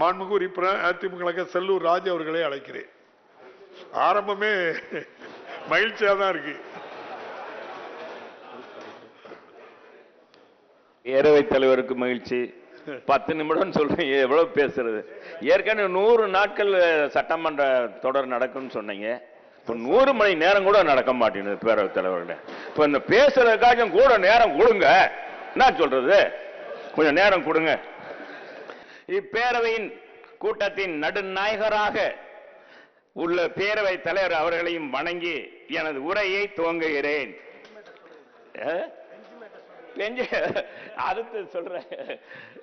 மாண்புமிகு உறுப்பினர் அதிமுக செல்லூர் ராஜ் அவர்களை அழைக்கிறேன். ஆரம்பமே மகிழ்ச்சியா தான் இருக்கு. பேரவைத் தலைவருக்கு மகிழ்ச்சி. பத்து நிமிடம் சொல்றீங்க எவ்வளவு பேசுறது? ஏற்கனவே நூறு நாட்கள் சட்டமன்ற தொடர் நடக்கும்னு சொன்னீங்க. இப்ப நூறு மணி நேரம் கூட நடக்க மாட்டேங்குது பேரவைத் தலைவர்கள. இப்ப இந்த பேசுறதுக்காச்சும் கூட நேரம் கொடுங்க. என்ன சொல்றது? கொஞ்சம் நேரம் கொடுங்க. இப்பேரவையின் கூட்டத்தின் நடுநாயகராக உள்ள பேரவைத் தலைவர் அவர்களையும் வணங்கி எனது உரையை துவங்குகிறேன். அடுத்து சொல்றேன்.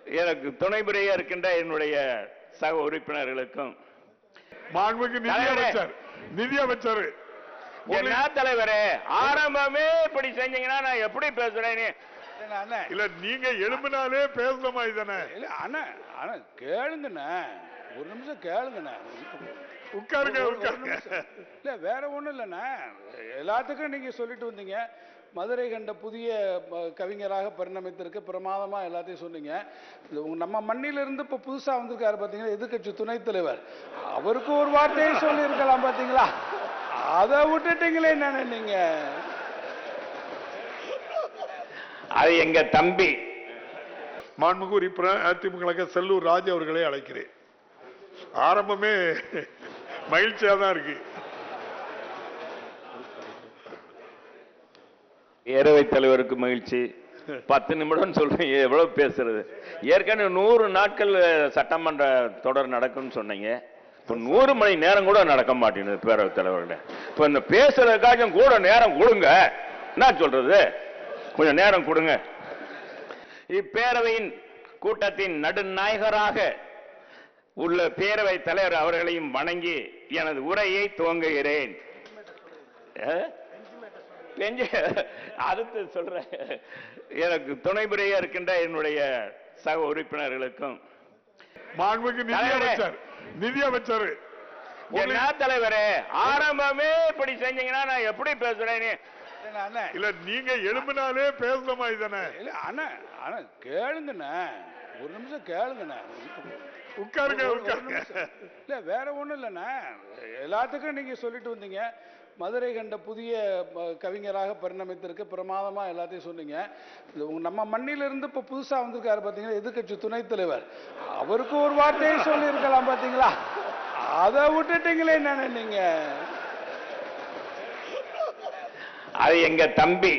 எனக்கு துணை புரிய இருக்கின்ற என்னுடைய சக உறுப்பினர்களுக்கும். மாண்புமிகு நிதி தலைவரே. அமைச்சர் நிதி அமைச்சர். என்ன தலைவரே? ஆரம்பமே இப்படி செஞ்சீங்கன்னா நான் எப்படி பேசுறேன் இல்ல, நீங்க எழுப்பினாலே பேசுற மாதிரி தானே? இல்ல அண்ணா அண்ணா கேளுங்கண்ணே. ஒரு நிமிஷம் கேளுங்கண்ணே. உட்காருங்க உட்காருங்க. இல்ல வேற ஒண்ணும் இல்லைண்ணே. எல்லாத்துக்கும் நீங்க சொல்லிட்டு வந்தீங்க. மதுரை கண்ட புதிய கவிஞராக பரிணமித்திருக்கு பிரமாதமா எல்லாத்தையும் சொன்னீங்க. நம்ம மண்ணில இருந்து இப்ப புதுசா வந்திருக்காரு பாத்தீங்களா? எதிர்க்கட்சி துணைத் தலைவர். அவருக்கு ஒரு வார்த்தையை சொல்லி இருக்கலாம் பாத்தீங்களா? அதை விட்டுட்டீங்களே என்ன நீங்க? அது எங்க தம்பி. மாண்புமிகு உறுப்பினர் அதிமுக செல்லூர் ராஜ் அவர்களை அழைக்கிறேன். ஆரம்பமே மகிழ்ச்சியா தான் இருக்கு. பேரவைத் தலைவருக்கு மகிழ்ச்சி. பத்து நிமிடம் சொல்றீங்க எவ்வளவு பேசுறது? ஏற்கனவே நூறு நாட்கள் சட்டமன்ற தொடர் நடக்கும்னு சொன்னீங்க. இப்ப நூறு மணி நேரம் கூட நடக்க மாட்டேங்குது பேரவைத் தலைவர்களே. இப்ப இந்த பேசுறதுக்காச்சும் கூட நேரம் கொடுங்க. என்ன சொல்றது? கொஞ்சம் நேரம் கொடுங்க. இப்பேரவையின் கூட்டத்தின் நடுநாயகராக உள்ள பேரவைத் தலைவர் அவர்களையும் வணங்கி எனது உரையை துவங்குகிறேன். அடுத்து சொல்றேன். எனக்கு துணை புரிய இருக்கின்ற என்னுடைய சக உறுப்பினர்களுக்கும். மாண்புமிகு நிதி தலைவரே. அமைச்சர் நிதி அமைச்சர். என்ன தலைவரே? ஆரம்பமே இப்படி செஞ்சீங்கன்னா நான் எப்படி பேசுறேன்? இல்ல, நீங்க எழுப்பினாலே பேசுற மாதிரி தானே? இல்ல அண்ணா அண்ணா கேளுங்கண்ணே. ஒரு நிமிஷம் கேளுங்கண்ணே. உட்காருங்க உட்காருங்க. இல்ல வேற ஒண்ணும் இல்லைண்ணே. எல்லாத்துக்கும் நீங்க சொல்லிட்டு வந்தீங்க. மதுரை கண்ட புதிய கவிஞராக பரிணமித்திருக்கு. பிரமாதமா எல்லாத்தையும் சொன்னீங்க. நம்ம மண்ணில இருந்து இப்ப புதுசா வந்திருக்காரு பாத்தீங்களா? எதிர்க்கட்சி துணைத் தலைவர். அவருக்கு ஒரு வார்த்தையை சொல்லி இருக்கலாம் பாத்தீங்களா? அதை விட்டுட்டீங்களே என்ன நீங்க? அது எங்க தம்பி